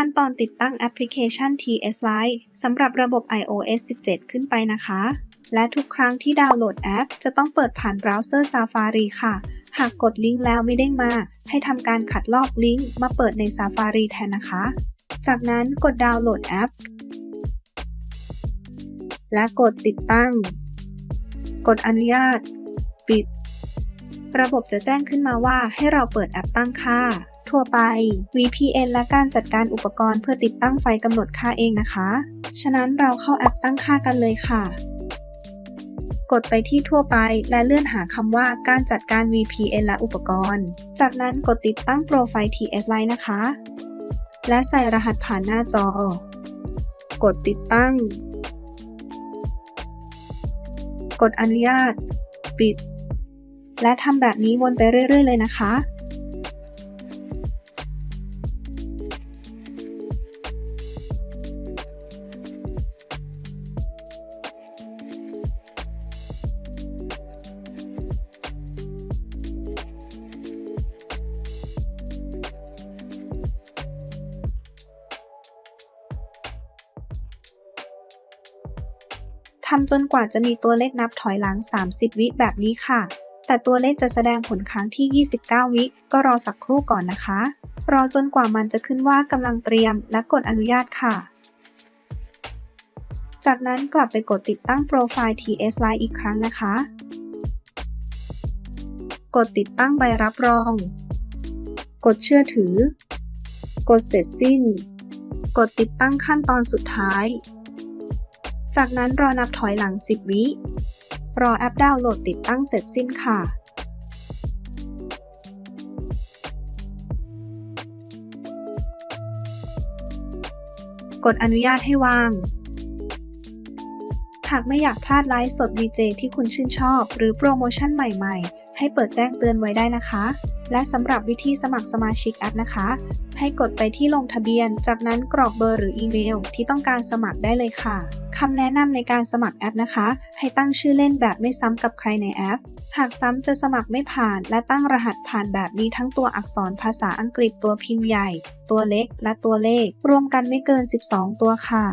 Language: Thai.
ขั้นตอนติดตั้งแอปพลิเคชัน TS Lite สำหรับระบบ iOS 17 ขึ้นไปนะคะ และทุกครั้งที่ดาวน์โหลดแอป จะต้องเปิดผ่านเบราว์เซอร์ Safari ค่ะ หากกดลิงก์แล้วไม่เด้งมา ให้ทำการขัดลอกลิงก์มาเปิดใน Safari แทนนะคะ จากนั้นกดดาวน์โหลดแอป และกดติดตั้ง กดอนุญาต ปิด ระบบจะแจ้งขึ้นมาว่าให้เราเปิดแอปตั้งค่า ทั่วไป VPN และการจัดการอุปกรณ์เพื่อติดตั้งไฟกำหนดค่าเองนะคะ ฉะนั้นเราเข้าแอปตั้งค่ากันเลยค่ะ กดไปที่ทั่วไปและเลื่อนหาคำว่าการจัดการ VPN และอุปกรณ์ จากนั้นกดติดตั้งโปรไฟล์ TS Lite นะคะ และใส่รหัสผ่านหน้าจอ กดติดตั้ง กดอนุญาต ปิด และทำแบบนี้วนไปเรื่อย ๆ เลยนะคะ ทำจนกว่าจะมีตัวเลขนับถอยหลัง 30 วิแบบนี้ค่ะ แต่ตัวเลขจะแสดงผลค้างที่ 29 วิ ก็รอสักครู่ก่อนนะคะ รอจนกว่ามันจะขึ้นว่ากำลังเตรียมและกดอนุญาตค่ะ จากนั้นกลับไปกดติดตั้งโปรไฟล์ TS Lite อีกครั้งนะคะ กดติดตั้งใบรับรอง กดเชื่อถือ กดเสร็จสิ้น กดติดตั้งขั้นตอนสุดท้าย จากนั้นรอนับถอยหลัง 10 วิ รอแอปดาวน์โหลดติดตั้งเสร็จสิ้นค่ะกดอนุญาตให้วาง หากไม่อยากพลาดไลฟ์สดดีเจที่คุณชื่นชอบ หรือโปรโมชั่นใหม่ ๆ ให้เปิดแจ้งเตือนไว้ได้นะคะ และสำหรับวิธีสมัครสมาชิกแอปนะคะ ให้กดไปที่ลงทะเบียน จากนั้นกรอกเบอร์หรืออีเมลที่ต้องการสมัครได้เลยค่ะคำแนะนำในการสมัครแอปนะคะ ให้ตั้งชื่อเล่นแบบไม่ซ้ำกับใครในแอป หากซ้ำจะสมัครไม่ผ่าน และตั้งรหัสผ่านแบบนี้ทั้งตัวอักษรภาษาอังกฤษตัวพิมพ์ใหญ่ ตัวเล็กและตัวเลข รวมกันไม่เกิน 12 ตัวค่ะ